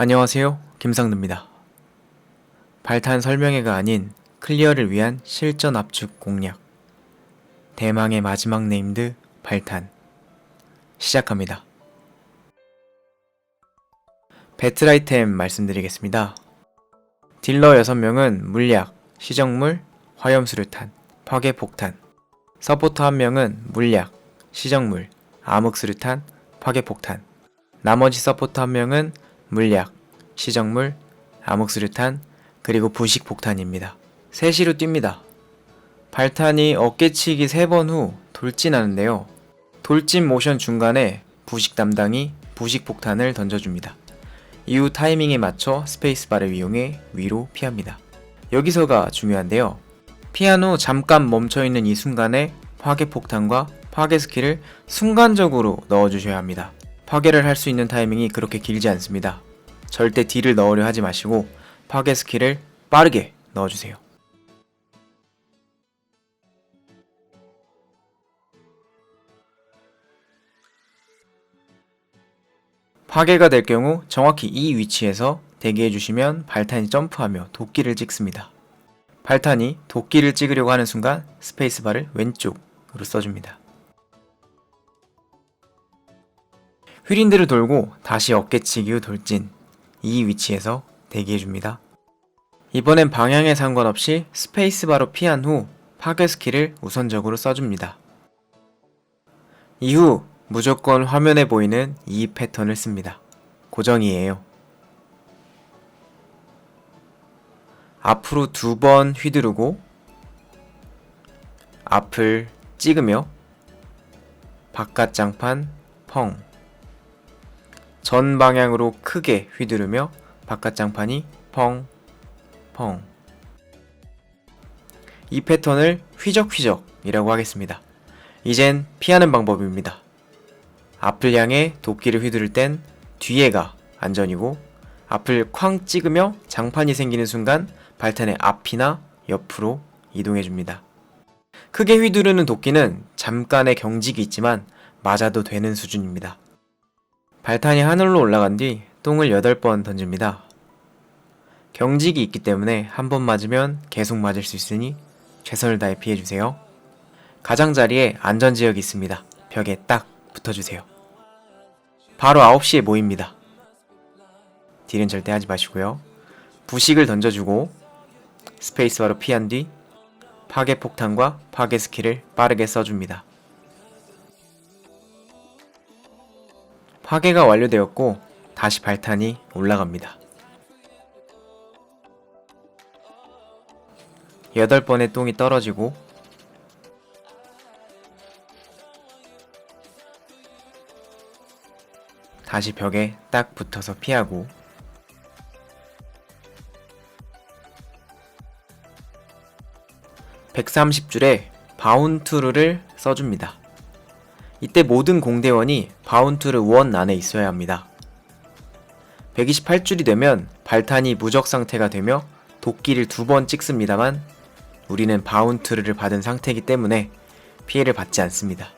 안녕하세요. 김상두입니다. 발탄 설명회가 아닌 클리어를 위한 실전 압축 공략. 대망의 마지막 네임드 발탄. 시작합니다. 배틀 아이템 말씀드리겠습니다. 딜러 6명은 물약, 시정물, 화염수류탄, 파괴폭탄. 서포터 1명은 물약, 시정물, 암흑수류탄, 파괴폭탄. 나머지 서포터 1명은 물약, 시정물, 암흑수류탄, 그리고 부식 폭탄입니다. 3시로 뜁니다. 발탄이 어깨치기 3번 후 돌진하는데요. 돌진 모션 중간에 부식 담당이 부식 폭탄을 던져줍니다. 이후 타이밍에 맞춰 스페이스바를 이용해 위로 피합니다. 여기서가 중요한데요. 피한 후 잠깐 멈춰있는 이 순간에 파괴폭탄과 파괴 스킬을 순간적으로 넣어주셔야 합니다. 파괴를 할 수 있는 타이밍이 그렇게 길지 않습니다. 절대 딜을 넣으려 하지 마시고 파괴 스킬을 빠르게 넣어주세요. 파괴가 될 경우 정확히 이 위치에서 대기해 주시면 발탄이 점프하며 도끼를 찍습니다. 발탄이 도끼를 찍으려고 하는 순간 스페이스바를 왼쪽으로 써줍니다. 휘린드를 돌고 다시 어깨치기 후 돌진 이 위치에서 대기해줍니다. 이번엔 방향에 상관없이 스페이스바로 피한 후 파괴 스킬을 우선적으로 써줍니다. 이후 무조건 화면에 보이는 이 패턴을 씁니다. 고정이에요. 앞으로 두 번 휘두르고 앞을 찍으며 바깥 장판 펑. 전 방향으로 크게 휘두르며 바깥 장판이 펑, 펑. 이 패턴을 휘적휘적이라고 하겠습니다. 이젠 피하는 방법입니다. 앞을 향해 도끼를 휘두를 땐 뒤에가 안전이고 앞을 쾅 찍으며 장판이 생기는 순간 발탄의 앞이나 옆으로 이동해 줍니다. 크게 휘두르는 도끼는 잠깐의 경직이 있지만 맞아도 되는 수준입니다. 발탄이 하늘로 올라간 뒤 똥을 8번 던집니다. 경직이 있기 때문에 한 번 맞으면 계속 맞을 수 있으니 최선을 다해 피해주세요. 가장자리에 안전지역이 있습니다. 벽에 딱 붙어주세요. 바로 9시에 모입니다. 딜은 절대 하지 마시고요. 부식을 던져주고 스페이스바로 피한 뒤 파괴 폭탄과 파괴 스킬을 빠르게 써줍니다. 파괴가 완료되었고 다시 발탄이 올라갑니다. 8번의 똥이 떨어지고 다시 벽에 딱 붙어서 피하고 (130줄에) 바운투르를 써줍니다. 이때 모든 공대원이 바운투르 원 안에 있어야 합니다. 128줄이 되면 발탄이 무적 상태가 되며 도끼를 두 번 찍습니다만 우리는 바운트를 받은 상태이기 때문에 피해를 받지 않습니다.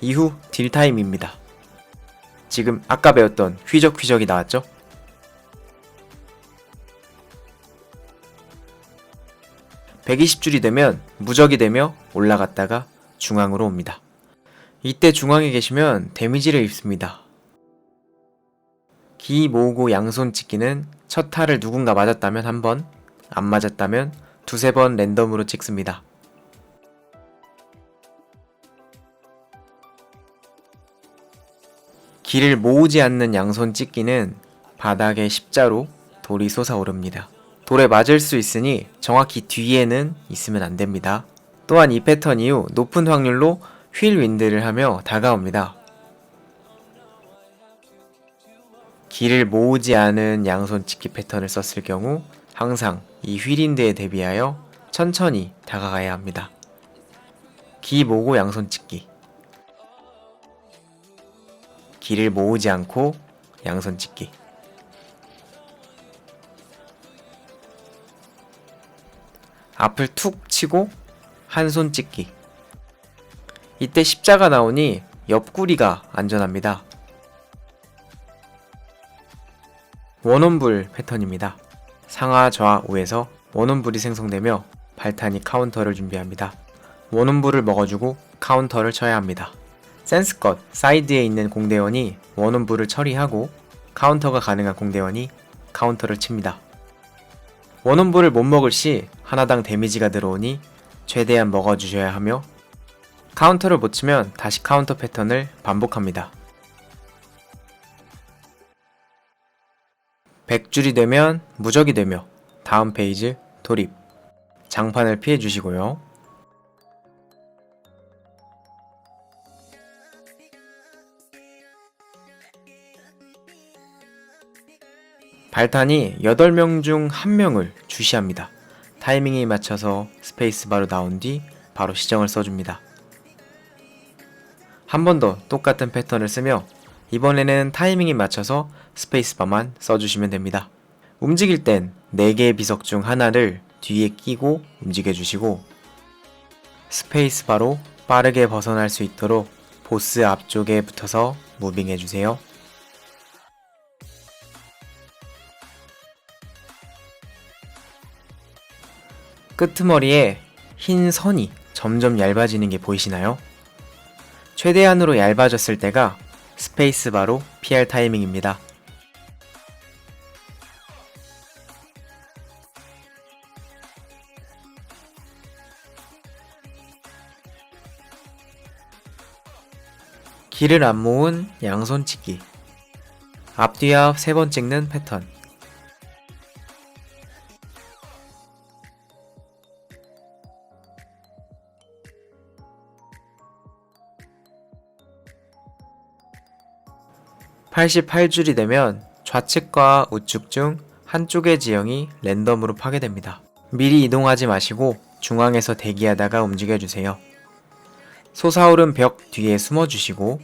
이후 딜타임입니다. 지금 아까 배웠던 휘적휘적이 나왔죠? (120줄이) 되면 무적이 되며 올라갔다가 중앙으로 옵니다. 이때 중앙에 계시면 데미지를 입습니다. 기 모으고 양손 찍기는 첫 타를 누군가 맞았다면 한 번, 안 맞았다면 두세 번 랜덤으로 찍습니다. 길을 모으지 않는 양손 찍기는 바닥에 십자로 돌이 솟아오릅니다. 돌에 맞을 수 있으니 정확히 뒤에는 있으면 안 됩니다. 또한 이 패턴 이후 높은 확률로 휠 윈드를 하며 다가옵니다. 길을 모으지 않은 양손 찍기 패턴을 썼을 경우 항상 이 휠인드에 대비하여 천천히 다가가야 합니다. 기 모으고 양손 찍기. 기를 모으지 않고 양손 찍기. 앞을 툭 치고 한 손 찍기. 이때 십자가 나오니 옆구리가 안전합니다. 원원불 패턴입니다. 상하 좌 우에서 원원불이 생성되며 발탄이 카운터를 준비합니다. 원원불을 먹어주고 카운터를 쳐야 합니다. 센스컷 사이드에 있는 공대원이 원원불을 처리하고 카운터가 가능한 공대원이 카운터를 칩니다. 원원불을 못 먹을 시 하나당 데미지가 들어오니 최대한 먹어주셔야 하며 카운터를 못 치면 다시 카운터 패턴을 반복합니다. 100줄이 되면 무적이 되며 다음 페이지 돌입 장판을 피해 주시고요. 발탄이 8명 중 1명을 주시합니다. 타이밍에 맞춰서 스페이스바로 나온 뒤 바로 시정을 써줍니다. 한 번 더 똑같은 패턴을 쓰며 이번에는 타이밍에 맞춰서 스페이스바만 써주시면 됩니다. 움직일 땐 4개의 비석 중 하나를 뒤에 끼고 움직여 주시고 스페이스바로 빠르게 벗어날 수 있도록 보스 앞쪽에 붙어서 무빙해 주세요. 끄트머리에 흰 선이 점점 얇아지는 게 보이시나요? 최대한으로 얇아졌을 때가 스페이스바로 피할 타이밍입니다. 길을 안 모은 양손 찍기 앞뒤 앞 세 번 찍는 패턴 (88줄이) 되면 좌측과 우측 중 한쪽의 지형이 랜덤으로 파괴됩니다. 미리 이동하지 마시고 중앙에서 대기하다가 움직여주세요. 솟아오른 벽 뒤에 숨어주시고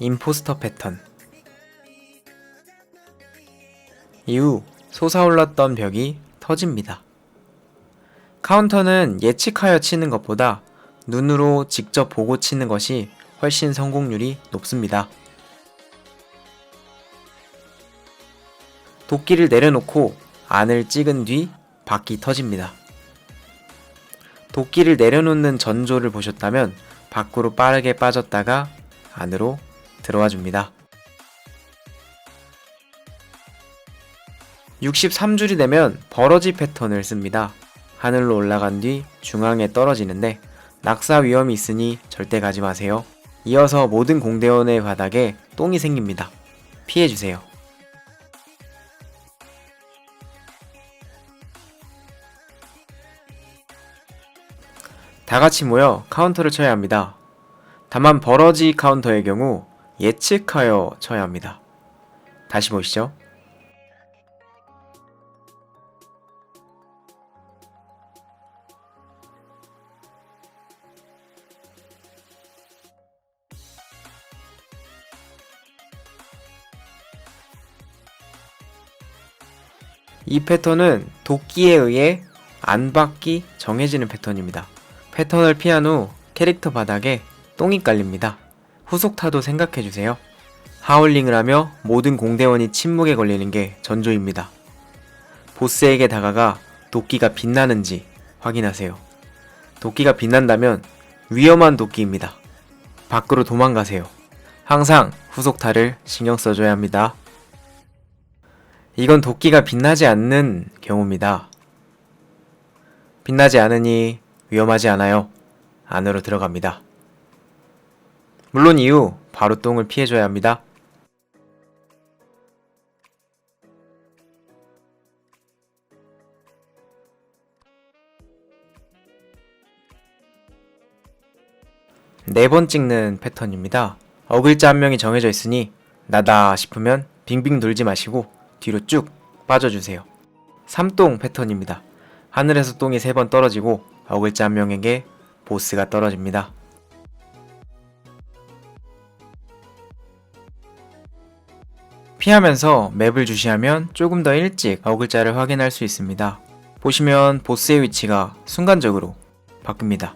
임포스터 패턴 이후 솟아올랐던 벽이 터집니다. 카운터는 예측하여 치는 것보다 눈으로 직접 보고 치는 것이 훨씬 성공률이 높습니다. 도끼를 내려놓고 안을 찍은 뒤 바퀴 터집니다. 도끼를 내려놓는 전조를 보셨다면 밖으로 빠르게 빠졌다가 안으로 들어와 줍니다. 63줄이 되면 버러지 패턴을 씁니다. 하늘로 올라간 뒤 중앙에 떨어지는데 낙사 위험이 있으니 절대 가지 마세요. 이어서 모든 공대원의 바닥에 똥이 생깁니다. 피해주세요. 다 같이 모여 카운터를 쳐야 합니다. 다만 버러지 카운터의 경우 예측하여 쳐야 합니다. 다시 보시죠. 이 패턴은 도끼에 의해 안 받기 정해지는 패턴입니다. 패턴을 피한 후 캐릭터 바닥에 똥이 깔립니다. 후속타도 생각해주세요. 하울링을 하며 모든 공대원이 침묵에 걸리는 게 전조입니다. 보스에게 다가가 도끼가 빛나는지 확인하세요. 도끼가 빛난다면 위험한 도끼입니다. 밖으로 도망가세요. 항상 후속타를 신경 써줘야 합니다. 이건 도끼가 빛나지 않는 경우입니다. 빛나지 않으니 위험하지 않아요. 안으로 들어갑니다. 물론 이후 바로 똥을 피해줘야 합니다. 네 번 찍는 패턴입니다. 어글자 한 명이 정해져 있으니 나다 싶으면 빙빙 돌지 마시고 뒤로 쭉 빠져주세요. 삼똥 패턴입니다. 하늘에서 똥이 세번 떨어지고 어글자 한 명에게 보스가 떨어집니다. 피하면서 맵을 주시하면 조금 더 일찍 어글자를 확인할 수 있습니다. 보시면 보스의 위치가 순간적으로 바뀝니다.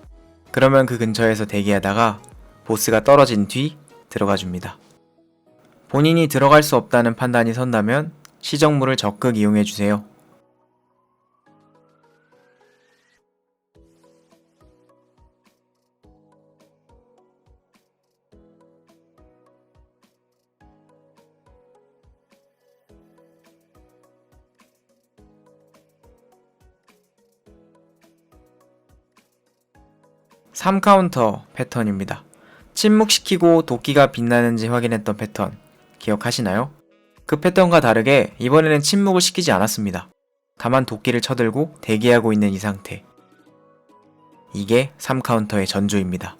그러면 그 근처에서 대기하다가 보스가 떨어진 뒤 들어가 줍니다. 본인이 들어갈 수 없다는 판단이 선다면 시정물을 적극 이용해 주세요. 삼카운터 패턴입니다. 침묵시키고 도끼가 빛나는지 확인했던 패턴 기억하시나요? 그 패턴과 다르게 이번에는 침묵을 시키지 않았습니다. 다만 도끼를 쳐들고 대기하고 있는 이 상태. 이게 3카운터의 전조입니다.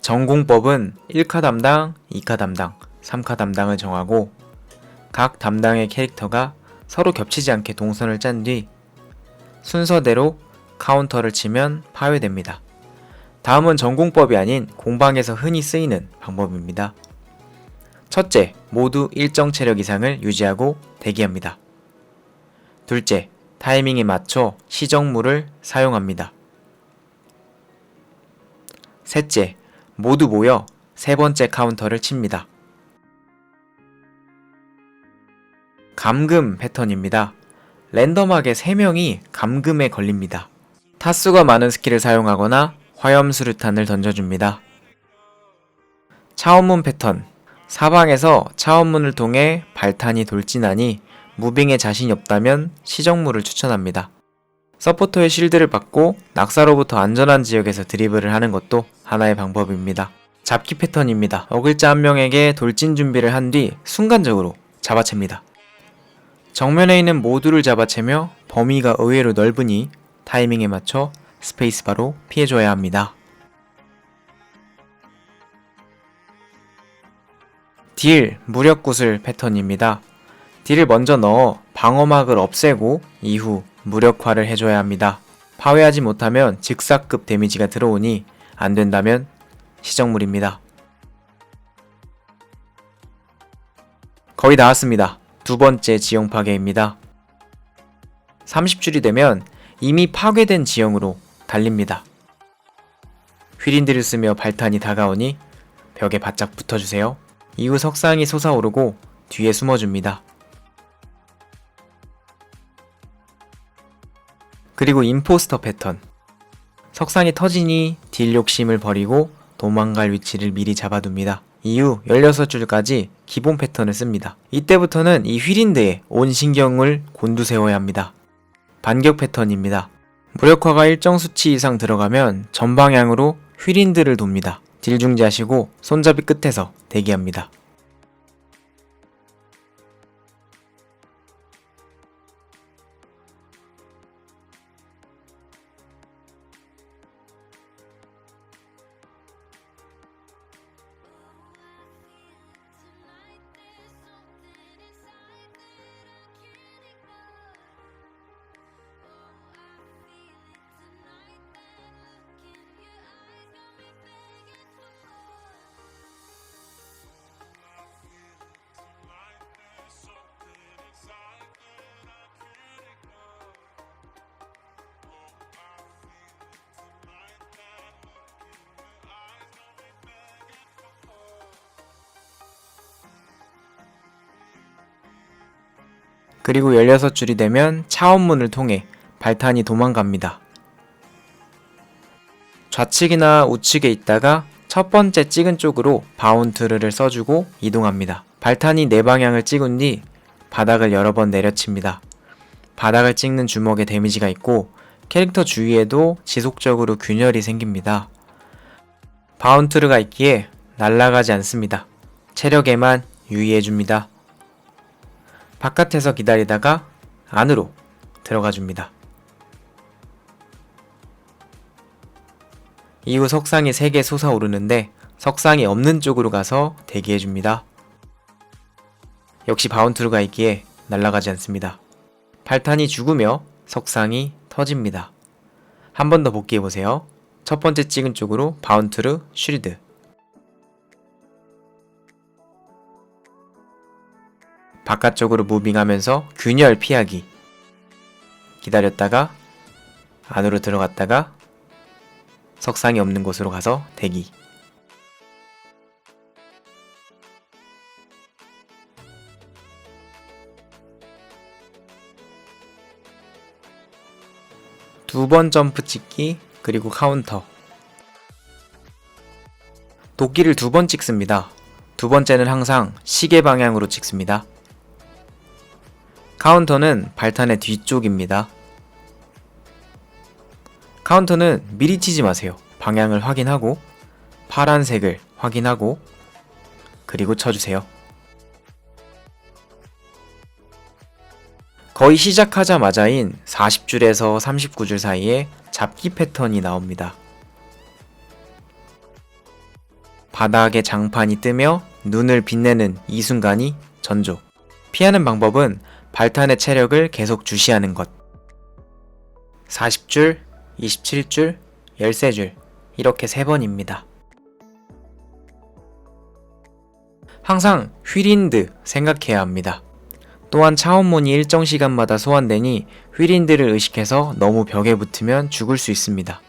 전공법은 1카 담당, 2카 담당, 3카 담당을 정하고 각 담당의 캐릭터가 서로 겹치지 않게 동선을 짠 뒤 순서대로 카운터를 치면 파괴됩니다. 다음은 전공법이 아닌 공방에서 흔히 쓰이는 방법입니다. 첫째, 모두 일정 체력 이상을 유지하고 대기합니다. 둘째, 타이밍에 맞춰 시정물을 사용합니다. 셋째, 모두 모여 세 번째 카운터를 칩니다. 감금 패턴입니다. 랜덤하게 3명이 감금에 걸립니다. 타수가 많은 스킬을 사용하거나 화염수류탄을 던져줍니다. 차원문 패턴 사방에서 차원문을 통해 발탄이 돌진하니 무빙에 자신이 없다면 시정물을 추천합니다. 서포터의 실드를 받고 낙사로부터 안전한 지역에서 드리블을 하는 것도 하나의 방법입니다. 잡기 패턴입니다. 어글자 한 명에게 돌진 준비를 한 뒤 순간적으로 잡아챕니다. 정면에 있는 모두를 잡아채며 범위가 의외로 넓으니 타이밍에 맞춰 스페이스바로 피해줘야 합니다. 딜 무력 구슬 패턴입니다. 딜을 먼저 넣어 방어막을 없애고 이후 무력화를 해줘야 합니다. 파괴하지 못하면 즉사급 데미지가 들어오니 안 된다면 시정물입니다. 거의 나왔습니다. 두 번째 지형 파괴입니다. 30줄이 되면 이미 파괴된 지형으로 달립니다. 휘린드를 쓰며 발탄이 다가오니 벽에 바짝 붙어주세요. 이후 석상이 솟아오르고 뒤에 숨어줍니다. 그리고 임포스터 패턴. 석상이 터지니 딜 욕심을 버리고 도망갈 위치를 미리 잡아둡니다. 이후 16줄까지 기본 패턴을 씁니다. 이때부터는 이 휘린드에 온 신경을 곤두세워야 합니다. 반격 패턴입니다. 무력화가 일정 수치 이상 들어가면 전방향으로 휘린드를 돕니다. 딜 중지하시고 손잡이 끝에서 대기합니다. 그리고 16줄이 되면 차원문을 통해 발탄이 도망갑니다. 좌측이나 우측에 있다가 첫 번째 찍은 쪽으로 바운트를 써주고 이동합니다. 발탄이 네 방향을 찍은 뒤 바닥을 여러 번 내려칩니다. 바닥을 찍는 주먹에 데미지가 있고 캐릭터 주위에도 지속적으로 균열이 생깁니다. 바운트르가 있기에 날아가지 않습니다. 체력에만 유의해줍니다. 바깥에서 기다리다가 안으로 들어가 줍니다. 이후 석상이 3개 솟아오르는데 석상이 없는 쪽으로 가서 대기해 줍니다. 역시 바운트루가 있기에 날아가지 않습니다. 발탄이 죽으며 석상이 터집니다. 한 번 더 복귀해 보세요. 첫 번째 찍은 쪽으로 바운트르 쉴드 바깥쪽으로 무빙하면서 균열 피하기. 기다렸다가 안으로 들어갔다가 석상이 없는 곳으로 가서 대기. 두 번 점프 찍기 그리고 카운터. 도끼를 두 번 찍습니다. 두 번째는 항상 시계 방향으로 찍습니다. 카운터는 발탄의 뒤쪽입니다. 카운터는 미리 치지 마세요. 방향을 확인하고 파란색을 확인하고 그리고 쳐주세요. 거의 시작하자마자인 40줄에서 39줄 사이에 잡기 패턴이 나옵니다. 바닥에 장판이 뜨며 눈을 빛내는 이 순간이 전조. 피하는 방법은 발탄의 체력을 계속 주시하는 것. 40줄, 27줄, 13줄, 이렇게 3번입니다. 항상 휘린드 생각해야 합니다. 또한 차원문이 일정 시간마다 소환되니 휘린드를 의식해서 너무 벽에 붙으면 죽을 수 있습니다.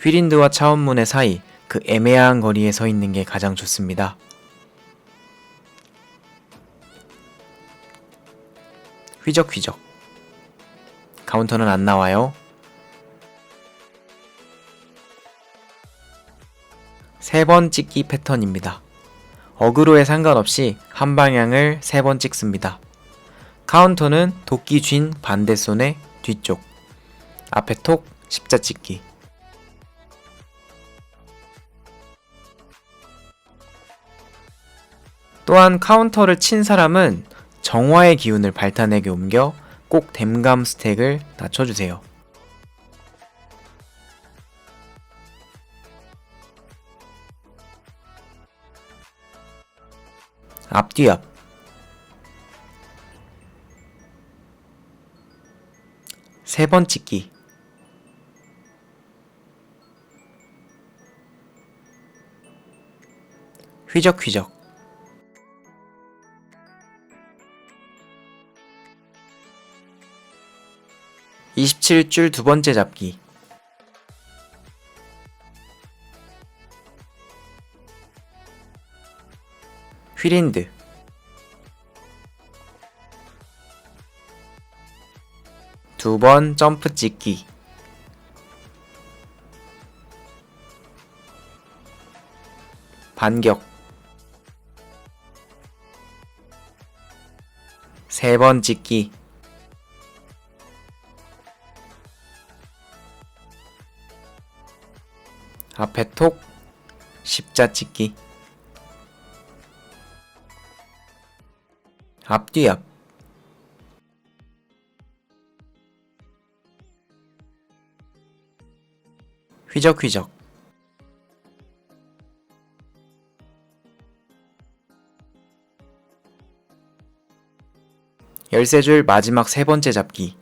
휘린드와 차원문의 사이 그 애매한 거리에 서 있는 게 가장 좋습니다. 휘적휘적. 카운터는 안 나와요. 세 번 찍기 패턴입니다. 어그로에 상관없이 한 방향을 세 번 찍습니다. 카운터는 도끼 쥔 반대 손의 뒤쪽. 앞에 톡 십자 찍기. 또한 카운터를 친 사람은 정화의 기운을 발탄에게 옮겨 꼭 댐감 스택을 낮춰주세요. 앞뒤 앞. 세 번 찍기. 휘적휘적 27줄 두 번째 잡기. 휘린드. 두 번 점프 찍기. 반격. 세 번 찍기. 앞에 톡 십자 찍기. 앞뒤 앞. 휘적휘적. 열세 줄 마지막 세 번째 잡기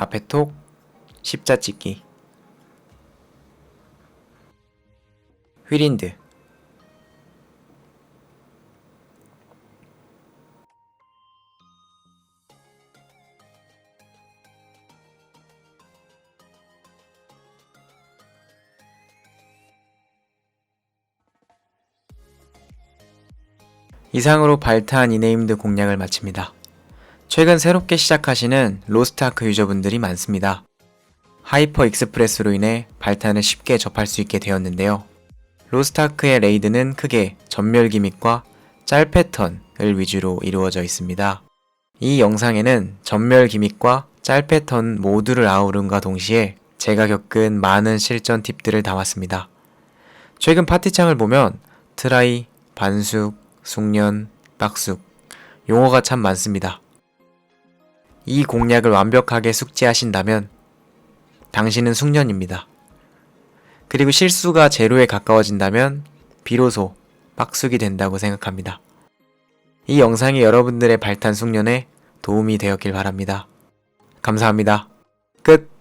앞에 톡 십자 찍기 휘린드 이상으로 발탄 이네임드 공략을 마칩니다. 최근 새롭게 시작하시는 로스트아크 유저분들이 많습니다. 하이퍼 익스프레스로 인해 발탄을 쉽게 접할 수 있게 되었는데요. 로스트아크의 레이드는 크게 전멸 기믹과 짤 패턴을 위주로 이루어져 있습니다. 이 영상에는 전멸 기믹과 짤 패턴 모두를 아우름과 동시에 제가 겪은 많은 실전 팁들을 담았습니다. 최근 파티창을 보면 트라이, 반숙, 숙련, 빡숙 용어가 참 많습니다. 이 공략을 완벽하게 숙지하신다면 당신은 숙련입니다. 그리고 실수가 제로에 가까워진다면 비로소 빡숙이 된다고 생각합니다. 이 영상이 여러분들의 발탄 숙련에 도움이 되었길 바랍니다. 감사합니다. 끝!